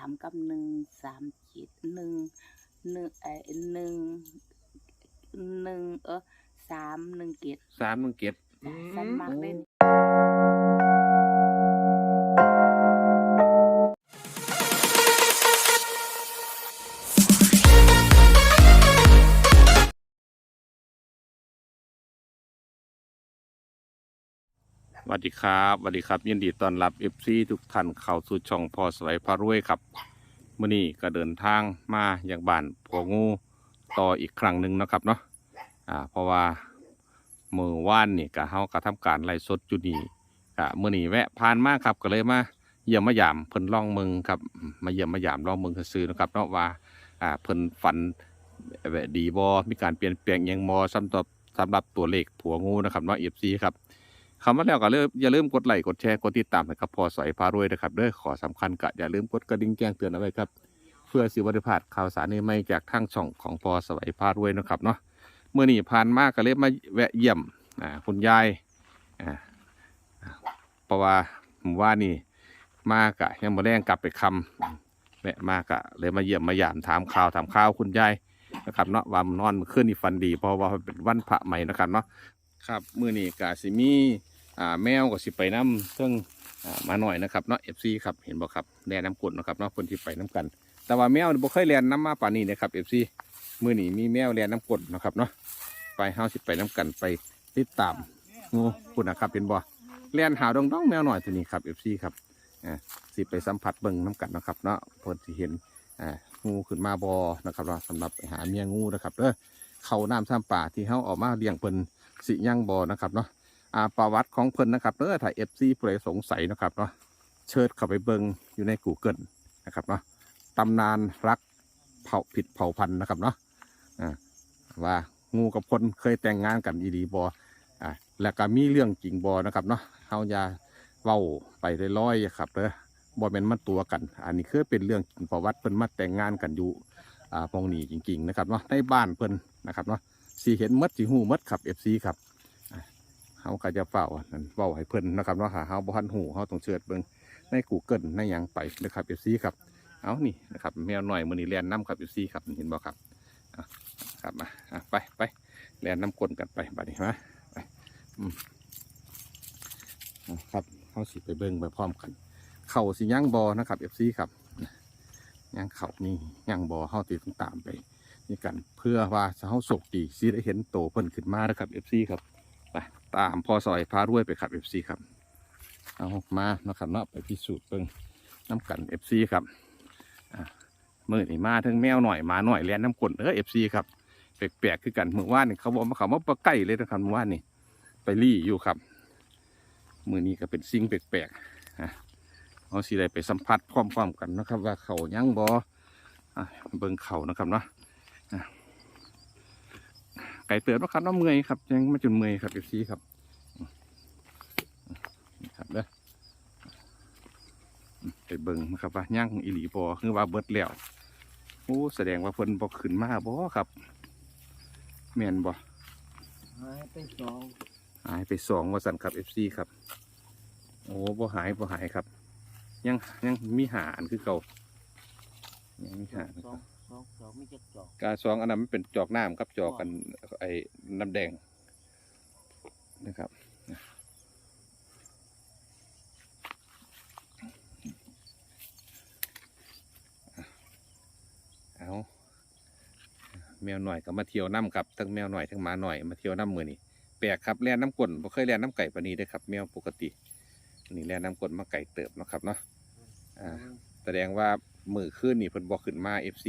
ามกับหนึ่งสามเจ็ดหนึ่งหนึ่งไอหนึ่งหนึ่งเออสามหนึ่งเจ็ดสามหนึ่งเจ็ดสามมากเล่น วัสดีครับสวัสดีครับ ยินดีต้อนรับเอฟซีทุกท่านเข้าสู่ช่องพอสไลพารวยครับมื่อนี้ก็เดินทางมาอย่างบ้านผัวงูต่ออีกครั้งหนึ่งนะครับเนาะอ่าเพราะว่ามือว่านนี่ก็เฮากระทำการไล่สดจุนี่ก็มื่อนี้แวะผ่านมาครับก็เลยมาเยี่ยมมายามเพิ่นล่องเมืองครับมาเยี่ยมมายามล่องเมืองซื่อนะครับเนาะว่าอ่าเพิ่นฝันแบบดีบอมีการเปลี่ยนแปลงอิหยังบอสำหรับสำหรับตัวเลขผัวงูนะครับเนาะเอฟซีครับ คำว่าแล้วก็เริ่มอย่าลืมกดไลค์กดแชร์กดติดตามนะครับพอสอยพารวยนะครับเด้อขอสำคัญก็อย่าลืมกดกระดิ่งแจ้งเตือนเอาไว้ครับ เพื่อสิบริพลาดข่าวสารใหม่ๆจากทางช่องของพอสวัยพารวยนะครับเนาะเมื่อนี้ผ่านมาก็เลยมาแวะเยี่ยมอ่าคุณยายอ่าเพราะว่าผมว่านี่มากะยังมาแรงกลับไปคำแวะมากะเลยมาเยี่ยมมาหยามถามข่าวถามข่าวคุณยายนะครับเนาะว่ามันนอนเมื่อคืนนี่ฟันดีเพราะว่าเป็นวันพระใหม่นะครับเนาะครับ มื่อนี้กะสิมี อ่าแมวก็สิไปน้ำซึ่งมาหน่อยนะครับเนาะเอฟซีครับเห็นบ่ครับแล่น้ำกดนะครับเนาะคนที่ไปน้ำกัน แต่ว่าแมวบ่เคยแล่นน้ำมาป่านนี้นะครับเอฟซีมื้อนี้มีแมวแล่นน้ำกดนะครับเนาะไปเฮาสิไปน้ำกันไปติดตามงูคุณนะครับเป็นบ่แล่นหาดองดองแมวหน่อยตัวนี้ครับเอฟซีครับอ่าสิไปสัมผัสเบิ่งน้ำกันนะครับเนาะเพิ่นเห็นอ่างูขึ้นมาบ่นะครับเนาสำหรับหาเมียงูนะครับเด้อเขาน้ำซ้ำป่าที่เฮาออกมาเลี้ยงเพิ่นสิย่างบ่นะครับเนาะ อ่าประวัติของเพิ่นนะครับเด้อถ้าเอฟซีผู้ใดสงสัยนะครับเนาะเชิญเข้าไปเบิงอยู่ใน Google นะครับเนาะตำนานรักเผ่าผิดเผ่าพันธุ์นะครับเนาะอ่าว่างูกับคนเคยแต่งงานกันอีดีบออ่าแล้วก็มีเรื่องจริงบอนะครับเนาะเฮาอย่าเว้าไปลอยๆครับเด้อบอเป็นมันตัวกัน อันนี้คือเป็นเรื่องจริงประวัติเพิ่นมาแต่งงานกันอยู่อ่าปองนี้จริง ๆ นะครับเนาะในบ้านเพิ่นนะครับเนาะสีเห็นหมดสีหูหมดครับเอฟซีครับ เฮาก็จะเฝ้านั่นเฝ้าให้เพิ่นนะครับเนาะหาเฮาบ่ทันหูเฮาต้องเชิดเบิ่งใน Google ในหยังไปนะครับ FC ครับเอานี่นะครับแมวหน่อยมือนี้แลนน้ำครับ FC ครับเห็นบ่ครับครับมาอะไปไปแลนน้ำกลนกันไปบัดนี้มาไปอืมอะครับเฮาสิไปเบิ่งไปพร้อมกัน เข่าสิย่างบ่นะครับ FC ครับย่างเข่านี่ย่างบ่เฮาติดตามไปนี่กันเพื่อว่าเฮาโชคดีสิได้เห็นโตเพิ่นขึ้นมานะครับ FC ครับ ไปตามพอซอยพารวยไปขับเอฟซีครับ เอามานะครับเนาะไปพิสูจน์เบิ่งน้ำกันเอฟซีครับมื่อนี่มาทั้งแมวหน่อยหมาหน่อยแลนน้ำกลนเออเอฟซีครับแปลกๆคือกันเมื่อวานนี่เขาบอกมาเขามาปะใกล้เลยนะครับเมื่อวานนี่ไปรี่อยู่ครับมือนี้ก็เป็นสิ่งแปลกๆอะเอาสิไดไปสัมผัสพร้อมๆกันนะครับ ว่าเขายังบอะเบิ่งเขานะครับเนาะ ไก่เตือนว่าครับน้ำเมื่อยครับยังมาจนเมื่อยครับเอฟซีครับนี่ครับเด้อไปเบิ่งนะครับว่าย่างอีหลีบอคือว่าเบิดแล้วโอ้แสดงว่าเพิ่นบ่ขึ้นมาบ่ครับแม่นบ่หายไปสองหายไปสองว่าสั่นครับเอฟซีครับโอ้บ่หายบ่หายครับ ยังยังมีหาอันคือเก่ายังมีหาอันสอง สองสองไม่จะจอกกาซองอันนั้นมันเป็นจอกน้ำครับจอกกันไอ้น้ำแดงนะครับ เอาแมวหน่อยก็มาเที่ยวน้ำครับทั้งแมวหน่อยทั้งหมาหน่อยมาเที่ยวน้ำมือนี่แปลกครับแล่นน้ำกลนบ่เคยแล่นน้ำไก่ปานนี้เด้อครับ แมวปกตินี่แล่นน้ำกลนมาไก่เติบเนาะครับเนาะอ่าแสดงว่ามือขึ้นนี่เพิ่นบอกขึ้นมา FC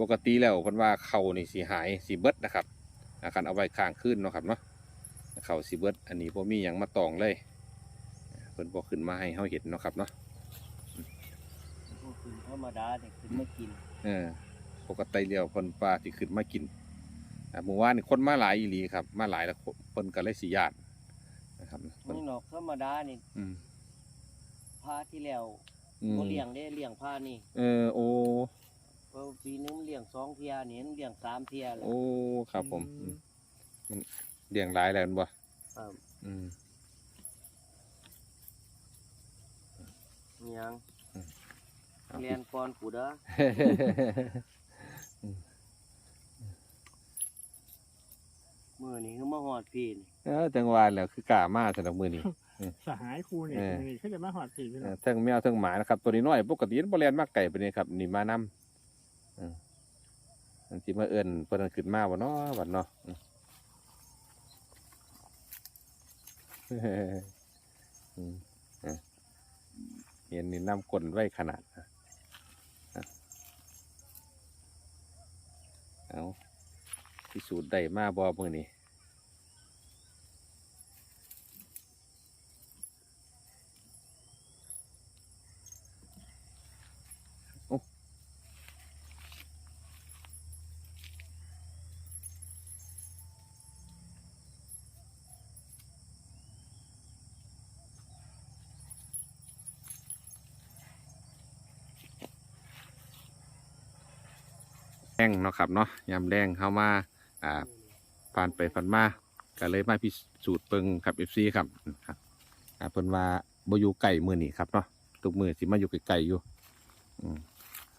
ปกติแล้วเพิ่นว่าเขานี่สีหายสีเบิดนะครับอาการเอาไว้ข้างขึ้นเนาะครับเนาะเขาสีเบิดอันนี้บ่มีหยังมาตองเลยเพิ่นบอกขึ้นมาให้เฮาเห็นเนาะครับเนาะพวกคุณธรรมดาเนี่ยคุณไม่กินเออปกติแล้วเพิ่นปลาที่ขึ้นมากินอ่าเมื่อวานนี่คนมาหลายอีหลีครับ มาหลายแล้วเพิ่นก็เลยสิญาตินะครับเพิ่นนี่หนอกธรรมดานี่อืมพาที่แล้วอืมก็เลี้ยงได้เลี้ยงพานี่ เออโอ้ เพราะปีนึงเลี้ยงสองเทียนี่เลี้ยงสามเทียแล้ว โอ้ครับผมอืมมันเลี้ยงหลายแล้วแม่นบ่ครับ อืมยังเอาเรียนก่อนกูเด้อมื้อนี้คือมาฮอดพี่นี่เออจังหวะแล้วคือกล้ามาสำหรับมือนี้ สหายครูนี่เออ นี่เขาจะมาหอดผีพี่เอน้อองทั้งแมวทั้งหมานะครับตัวนี้น้อยปกติมันบ่แล่นมากไก่ไปนี่ครับนี่มานำเออ อันที่มาเอิ้นเพิ่นเอาขึ้นมาบ่เนาะบัดเนาะเออเห็นนี่น้ำกลนไว้ขนาดนะเอาพิสูจน์ได้มาบ่มื้อนี้ งเนาะครับเนาะยามแรงเข้ามาอ่าผ่านไปผ่านมาก็เลยมาพิสูจน์เปิงครับ FC ครับครับอ่าเพิ่นว่าบ่อยู่ไก่มือนี่ครับเนาะทุกมือสิมาอยู่ไกลๆอยู่อืม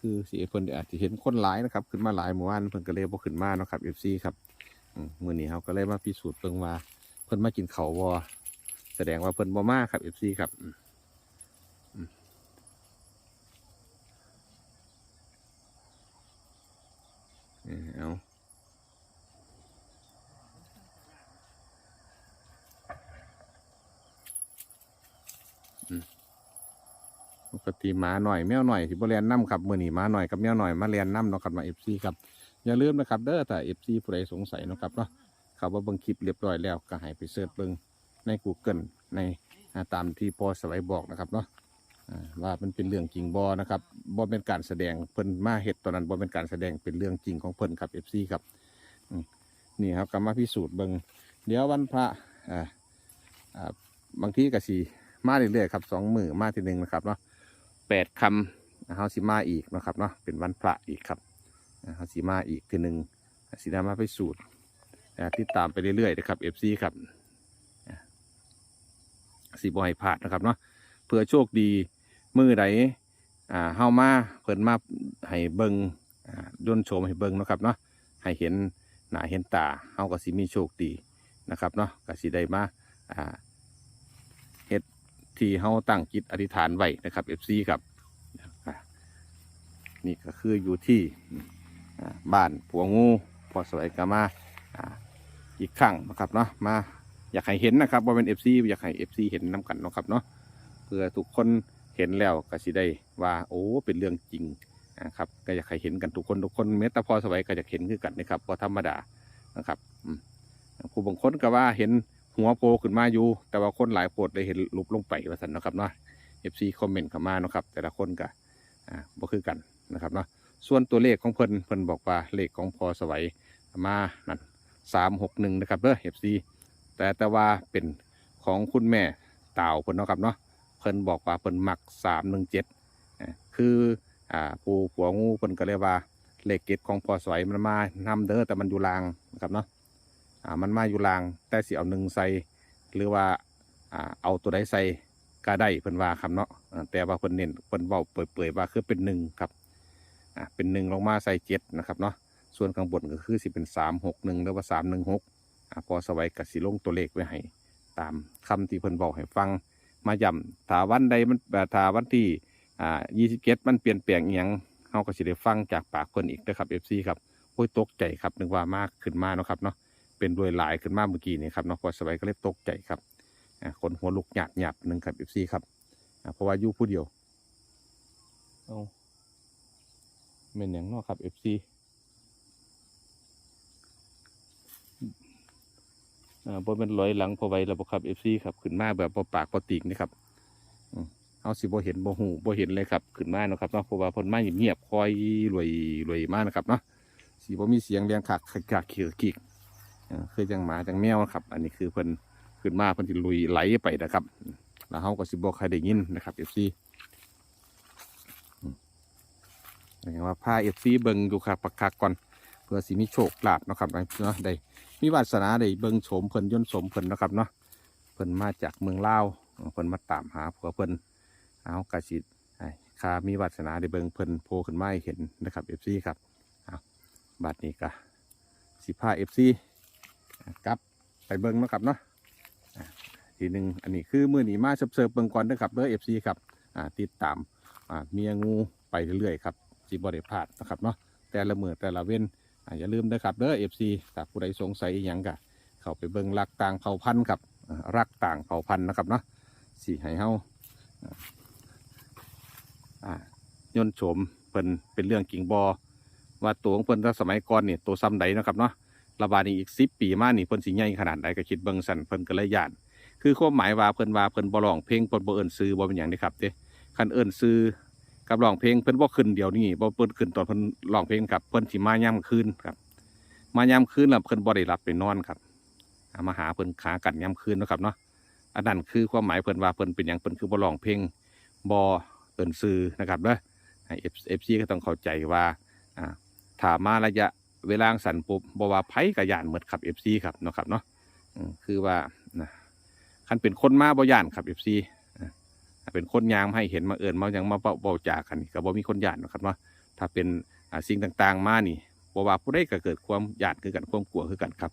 คือสิเพิ่นอาจจะเห็นคนหลายนะครับ ขึ้นมาหลายหมู่บ้านเพิ่นก็เลยบ่ขึ้นมาเนาะครับ FC ครับอืมมือนี้เฮาก็เลยมาพิสูจน์เปิงว่าเพิ่นมากินเขาวบ่แสดงว่าเพิ่นบ่มาครับ FC ครับอืมอืม เอาปกติหมาหน่อยแมวหน่อยที่บริเวณน้ำครับมือนีหมาหน่อยกับแมวหน่อยมาเรียนน้ำเนาะครับมาเอฟซีครับอย่าลืมนะครับ เด้อแต่เอฟซีผู้ใดสงสัยเนาะครับเนาะเขาว่าเบิ่งคลิปเรียบร้อยแล้วก็ให้ไปเสิร์ชเบิ่งใน Google ในตามที่พอสไลด์บอกนะครับเนาะ ว่ามันเป็นเรื่องจริงบอนะครับบ่เป็นการแสดงเพิ่นมาเห็ดตอนนั้นบ่เป็นการแสดงเป็นเรื่องจริงของเพิ่นครับเอฟซีครับนี่ครับก็มาพิสูจน์เบิงเดี๋ยววันพระบางทีก็สีมาเรื่อยๆครับสองมือมาทีหนึ่งนะครับเนาะแปดคำเฮาสิมาอีกนะครับเนาะเป็นวันพระอีกครับเฮาสิมาอีกคือหนึ่งสินามาไปสูตรอ่าติดตามไปเรื่อยๆนะครับ FC ครับสิบ่ให้พลาดนะครับเนาะ เพื่อโชคดีมือใดอ่าเฮามาเพิ่นมาให้เบิงอ่าย่นโชมให้เบิงเนาะครับเนาะให้เห็นหน้าเห็นตาเฮาก็สิมีโชคดีนะครับเนาะก็สิได้มาอ่าที่เฮาตั้งจิตอธิษฐานไว้นะครับ FC ครับนี่ก็คืออยู่ที่บ้านผัวงูพอสวยกามาอีกครั้งนะครับเนาะมาอยากให้เห็นนะครับว่าเป็น FC อยากให้ FC เห็นน้กันนะครับเนาะ เพื่อทุกคนเห็นแล้วก็สิได้ว่าโอ้เป็นเรื่องจริงนะครับก็อยากให้เห็นกันทุกคนทุกคนเมตตาพอสวัยก็อยากเห็นคือกันนะครับเพราธรรมดานะครับผู้บางคนก็ว่าเห็นหัวโผล่ขึ้นมาอยู่ แต่ว่าคนหลายโพดได้เห็นลุบลงไปว่าสันนะครับเนาะ FC คอมเมนต์เข้ามาเนาะครับ แต่ละคนก็อ่าบ่คือกันนะครับเนาะส่วนตัวเลขของเพิ่นเพิ่นบอกว่าเลขของพอสวัยมานั่นสามหกหนึ่งนะครับเด้อ FC แต่แต่ว่าเป็นของคุณแม่ตาเพิ่นนะครับเนาะ พิ่นบอกว่าเพิ่นมักสามหนึ่งเจ็ดคืออ่าผู้ผัวงูเพิ่นก็เรียกว่าเหลขเกตของพอสวยมันมานำเด้อแต่มันอยู่ลางนะครับเนาะอ่ามันมาอยู่ลางแต่สิเอาหนึ่งใส่หรือว่าอ่าเอาตัวใดใส่ก็ได้เพิ่นว่าครับเนาะแต่ว่าเพิ่นเน้นเพิ่นเว้าเปื่อยๆว่าคือเป็นหนึ่งครับอ่าเป็นหนึ่งลงมาใส่เจ็ดนะครับเนาะส่วนข้างบนก็คือสิเป็นสามหกหนึ่งหรือว่าสามหนึ่งหกพอสวัยกับสิลงตัวเลขไว้ให้ตามคำที่เพิ่นบอกให้ฟัง มาย้ำถ้าวันใดมันถ้าวันที่อ่ายี่สิบเจ็ดมันเปลี่ยนแปลงอหยังเฮาก็สิได้ฟังจากปากเพิ่นอีกนะครับเอฟซีครับโอ้ยตกใจครับนึกว่ามากขึ้นมาเนาะครับเนาะเป็นด้วยหลายขึ้นมากเมื่อกี้นี่ครับเนาะพอสบายก็เลยตกใจครับคนหัวลุกหยาบหยาบหนึ่งครับเอฟซีครับเพราะว่ายู่ผู้เดียวเอาเม่นอย่างนอกครับเอฟซีอ่า บ่เป็นร้อยหลังพอไว้แล้วบ่ครับเอฟซีครับขึ้นมาแบบบ่ปากบ่ติกนี่ครับเอาสิบ่เห็นบ่หูบ่เห็นเลยครับขึ้นมาเนาะครับเนาะเพราะว่าเพิ่นมาเงียบๆคอยรวยรวยมากนะครับเนาะสิบ่มีเสียงเรียงขักขักเขียวขีกอ่าคือจังหมาจังแมวครับ อันนี้คือเพิ่นขึ้นมาเพิ่นสิลุยไหลไปนะครับ แล้วเฮาก็สิบอกใครได้ยินนะครับ FC อืมอย่างว่าพา FC เบิ่งอยู่ครับปักคักก่อน เพื่อสิมีโชคลาภเนาะครับเนาะได้ มีวาสนาได้เบิ่งโฉมเพิ่นย่นโฉมเพิ่นนะครับเนาะเพิ่นมาจากเมืองลาวเพิ่นมาตามหาผัวเพิ่นเอากระสิคามีวาสนาได้เบิ่งเพิ่นโผล่ขึ้นมาให้เห็นนะครับ FC ครับเอาบัดนี้ก็สิพา FC อ่ากลับไปเบิ่งนะครับเนาะอ่าทีหนึ่งอันนี้คือมื้อนี้มาเสิร์ฟเบิ่งก่อนเด้อครับเด้อ FC ครับอ่าติดตามเมียงูไปเรื่อยๆครับสิบ่ได้พลาดนะครับเนาะแต่ละมือแต่ละเว้น อย่าลืมนะครับเด้อ FC ถ้าผู้ใดสงสัยอหยังก็เข้าไปเบิ่งรักต่างเผ่าพันธุ์ครับรักต่างเผ่าพันธุ์นะครับเนาะสิให้เฮาอ่ายนโฉมเพิ่นเป็นเรื่องกิ่งบอว่าตัวของเพิ่นถ้าสมัยก่อนเนี่ยตัวซ้ำใดนะครับเนาะระบาดนี้อีกสิบปีมานี่เพิ่นสิใหญ่ขนาดใดก็คิดเบิ่งสั่นเพิ่นก็เลยย่าน คือความหมายว่าเพิ่นว่าเพิ่นบ่ร้องเพลงเพิ่นบ่เอิ้นซื้อบ่เป็นหยังเด้ครับเด้คันเอิ้นซื้อ กับร้องเพลงเพิ่นบ่ขึ้นเดี๋ยวนี้บ่เพิ่นขึ้นตอนเพิ่นร้องเพลงครับเพิ่นสิมายามคืนครับ มายามคืนแล้วเพิ่นบ่ได้หลับได้นอนครับมาหาเพิ่นขากันยามคืนนะครับเนาะอันนั้นคือความหมายเพิ่นว่าเพิ่นเป็นหยังเพิ่นคือบ่ร้องเพลงบ่เอิ้นซื้อนะครับเด้อให้เอฟซีก็ต้องเข้าใจว่าอ่าถามมาระยะเวลาสันปุ๊บบว่าไผกับยานเหมือนขับเอฟซีครับเนาะครับเนาะคือว่านะคันเป็นคนมาบ่ยานครับเอฟซี เป็นคนยางมาให้เห็นมาเอิญมายังมาเบาเบาจากกันก็บ่มีคนหยานเนะครับเนาถ้าเป็นสิ่งต่างๆ มานี่บ่ว่าผู้ใดก็เกิดความหยานคือกันความกลัวคือกันครับ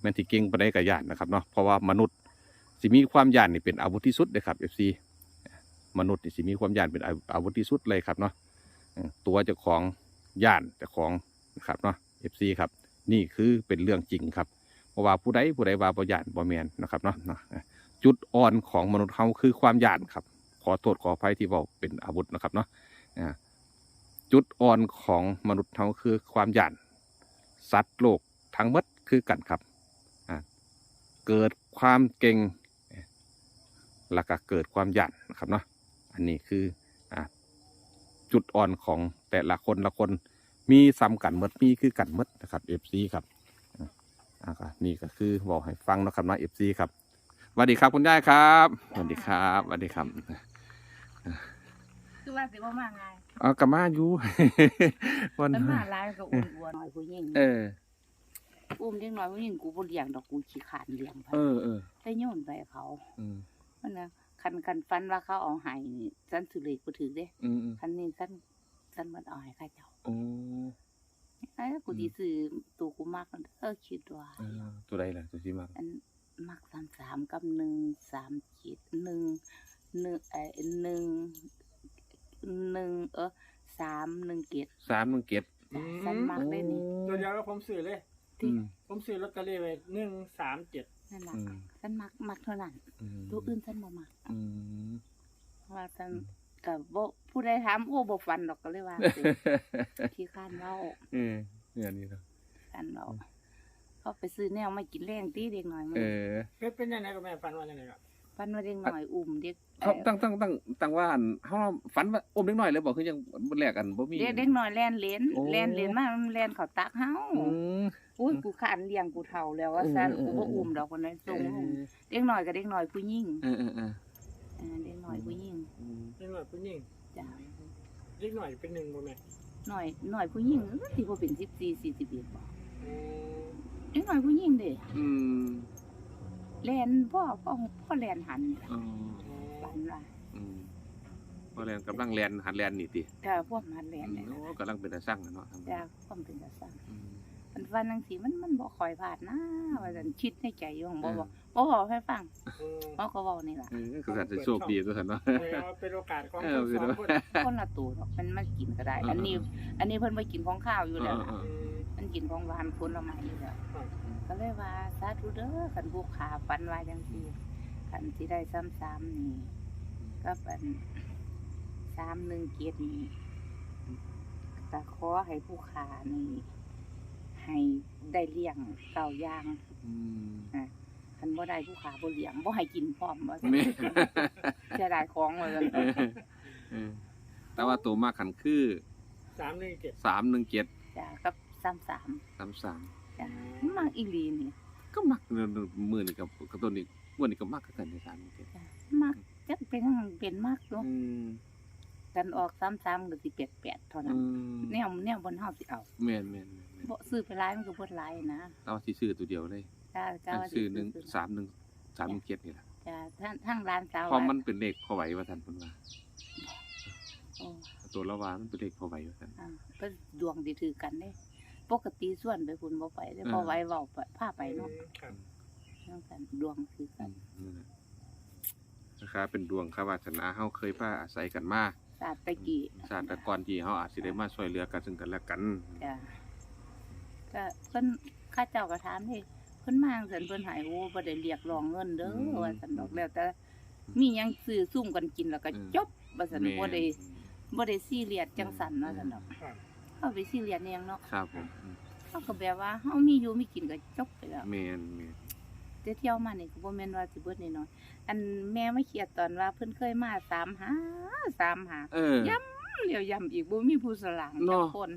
แม้นที่เก่งปานใดก็ยานนะครับเนาะเพราะว่ามนุษย์สิมีความหยานนี่เป็นอาวุธที่สุดเลยครับเอฟซีมนุษย์นี่สิมีความหยานเป็นอาวุธที่สุดเลยครับเนาะตัวเจ้าของหยานเจ้าของนะครับเนาะ FC ครับนี่คือเป็นเรื่องจริงครับเพราะว่าผู้ใดผู้ใดว่าบ่ย่านบ่แมนนะครับเนาะจุดอ่อนของมนุษย์เฮาคือความหยานครับ ขอโทษขออภัยที่เว้าเป็นอาวุธนะครับเนาะจุดอ่อนของมนุษย์เฮาคือความหยานสัตว์โลกทั้งหมดคือกันครับเกิดความเก่งแล้วก็เกิดความหยานนะครับเนาะอันนี้คืออจุดอ่อนของแต่ละคนละคนมีซ้ำกันมดมีคือกันมดนะครับ FC ครับนี่ก็คือบอกให้ฟังนะครับนะ FC ครับสวัสดีครับคุณยายครับสวัสดีครับสวัสดีครับ คือว่าสิบ่มาไงเอากลับมาอยู่ วันมันมาหลายก็อ้วนๆหน่อยผู้หญิงเออ อุ้มเด็กน้อยผู้หญิงกูบ่เลี้ยงดอกกูขี้ขานเลี้ยงไปเออเออได้โยนไปให้เขาอืมมันนะคันคันฟันว่าเขาเอาให้นี่ฉันถือเลขบ่ถือเด้อืมอืมคันนี้ฉันฉันมันเอาให้ข้าเจ้าโอ้ไอ้กูสิซื้อตัวกูมักนั่นเออคิดว่า เออตัวใดล่ะตัวที่มากอันมักสามสามกับหนึ่งสามขีดหนึ่ง หนึ่งไอ้หนึ่งหนึ่งเออสามหนึ่งเกียรสามหนึ่งเก็บฉันมักได้นี่ตัวเดียวก็ผมซื้อเลย อืมผมซื้อลอตเตอรี่ไว้หนึ่งสามเจ็ดนั่นแหละอืมฉันมักมักเท่านั้นอืมตัวอื่นฉันบ่มักอืมเพราะว่าฉันกับบ่ผู้ใดถามโอ้บ่ฟันดอกก็เลยว่าสิ ขี้ข้านเว้าเออเนี่ยนี่เนาะข้านเว้าเขาไปซื้อแนวมากินแรงตีเด็กหน่อยมึงเออเป็นเป็นยังไงกับแม่ฟันว่ายังไงครับ ฟันมาเด็กหน่อยอุ้มเด็กเขาตั้งตั้งตั้งตั้งว่าอันเขาฝันว่าอมเล็กน้อยเลยบอกคือยังบ่แลกกันบ่มีเด็กเด็กหน่อยแล่นเลนโอ้แล่นเลนมามันแล่นเข้าตักเฮาอืมอุ้ยกูขานเลี้ยงกูเฒ่าแล้วว่าซั่นเออกูเออบ่อุ้มดอกคนนั้นเอส่งอเด็กหน่อยกับเด็กหน่อยผู้หญิงเออเออเออเออเด็กหน่อยผู้หญิงอืมเล็กหน่อยผู้หญิงจ้ะเล็กหน่อยเป็นหนึ่งบ่แม่หน่อยหน่อยผู้หญิงเอ้ยสิบ่เป็น14 41บ่อืมเด็กหน่อยผู้หญิงเด้อืม แล่นพ่อพ่อพ่อแล่นหันนี่ล่ะอ๋อฝันว่าอืมพอแลนกำลังแลนหันแลนนี่ติถ้าพวกมันแล่นเนี่ยโอ้กำลังเป็นตาสร้างนะเนาะทำจ้ะความเป็นจังซั่นอืมมันฟันจังซี่มันมันบ่ค่อยพลาดนะว่าซั่นคิดในใจอยู่ของบ่เออบอกบ่บอกให้ฟังอืมเขาก็เว้านี่ล่ะ เออคือสัตว์จะโชคดีตัวสันเนาะแปลว่าเป็นโอกาสของเอคอนสองเป็นคนคนละตัวดอกมันมันกินก็ได้เอออันนี้ อันนี้เพิ่นบ่กินของข้าวอยู่แล้วล่ะ เอออืมมั นกินของหวานผลไม้อยู่แล้วครับก็เลยว่าสาธุเด้อคันผู้ขาฟันว่าจังซี่คันสิได้ซ้ำๆนี่ก็เป็น317นี่ก็ขอให้ผู้ขานี่ให้ได้เลี้ยงเก่าอย่างอืมคันบ่ได้ผู้ขาบ่เลี้ยงบ่ให้กินพร้อมว่าซั่นนี่เสียดายของว่าซั่นเออเออแต่ว่าตัวมากขันคือสามหนึ่งเจ็ดสามหนึ่งเจ็ดจ้ะกับ 33สามสามจ้ะมักอีหลีนี่ก็มักเนื้อมือนี่กับกับตัวนี้วันนี้ก็มักกันในสามหนึ่งเจ็ดจ้ะมักจักเป็นเป็นมักอยู่อืมกันออกซ้ำๆก็สิ88เท่านั้นอืมแนวแนวบนเฮาสิเอาแม่นแม่นแม่นแม่นบ่ซื้อไปหลายมันก็บ่หลายนะแต่ว่าที่ซื้อตัวเดียวเลยจ้าจ้าอันซื้อหนึ่งสามหนึ่งสามหนึ่งเจ็ดนี่แหละจ้าทางทางร้านสาวเพราะมันเป็นเลขพอไหวว่าท่านเพิ่นว่าโอ้ตัวละวามันเป็นเลขพอไหวว่าซั่นอ่าเพิ่นดวงดีถือกันเด้ ปกติส่วนไปคุณบ่ไปเด้อืมพอไหว้เว้าไปพาไปเนาะครับจังซั่นดวงคือกันนั่นแหละนะครับเป็นดวงครับวาสนาเฮาเคยพาอาศัยกันมาศาสตร์ตะกี้ชาติก่อนที่เฮาอาจสิได้มาช่วยเหลือกันซึ่งกันและกันจ้ะก็เพิ่นข้าเจ้าก็ถามเด้เพิ่นมาจังซั่นเพิ่นใหายโอ้บ่ได้เรียกร้องเงินเด้อว่าซั่นดอกแล้วแต่ มีหยังซื้อซุ่มกันกินแล้วก็จบว่าซั่นบ่ได้บ่ได้ซีเรียสจังซั่นว่าซั่นดอกครับ เฮาไปซีเรียสอิหยังเนาะครับผมอืมเฮาก็แบบว่าเฮามีอยู่มีกินก็จบไปแล้วแม่นแม่นแต่เที่ยวมานี่ก็บ่แม่นว่าสิเบิดน้อยๆอันแม่ไม่เครียดตอนว่าเพิ่นเคยมา3หา3หาเออย้ำเดี๋ยวย้ำอีกบ่มีผู้สลางเนาะจักคน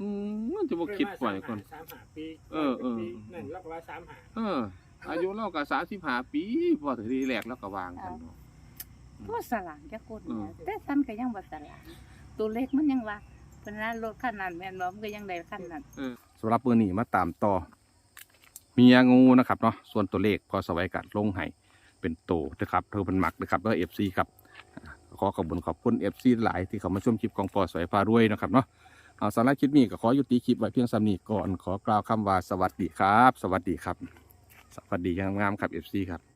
อืมมันจะบ่คิดปล่อยก่อนสามหาปีเออเออปีนั่นเราก็ว่าสามหาเออ อายุเราก็35ปีพอถึงทีแรกแล้วก็วางกันเนาะผู้สลางจักคนอืมนะแต่ฉันก็ยังบ่สลางตัวเล็กมันยังว่า เพิ่นว่ารถคันนั้นแม่นบ่มันก็ยังได้คันนั้นสำหรับมื้อนี้มาตามต่อเมียงูนะครับเนาะส่วนตัวเลขพอสวัยกัดลงให้เป็นโตนะครับเธอเป็นหมักนะครับแล้ว FC ครับอ่าขอขอบคุณขอบคุณ FC หลายที่เขามาชมคลิปของพอสวัยพารวยนะครับเนาะเอาสาระคลิปนี้ก็ขอยุติคลิปไว้เพียงสำนี้ก่อนขอกล่าวคำว่าสวัสดีครับ สวัสดีครับ สวัสดีอยังงามครับ FC ครับ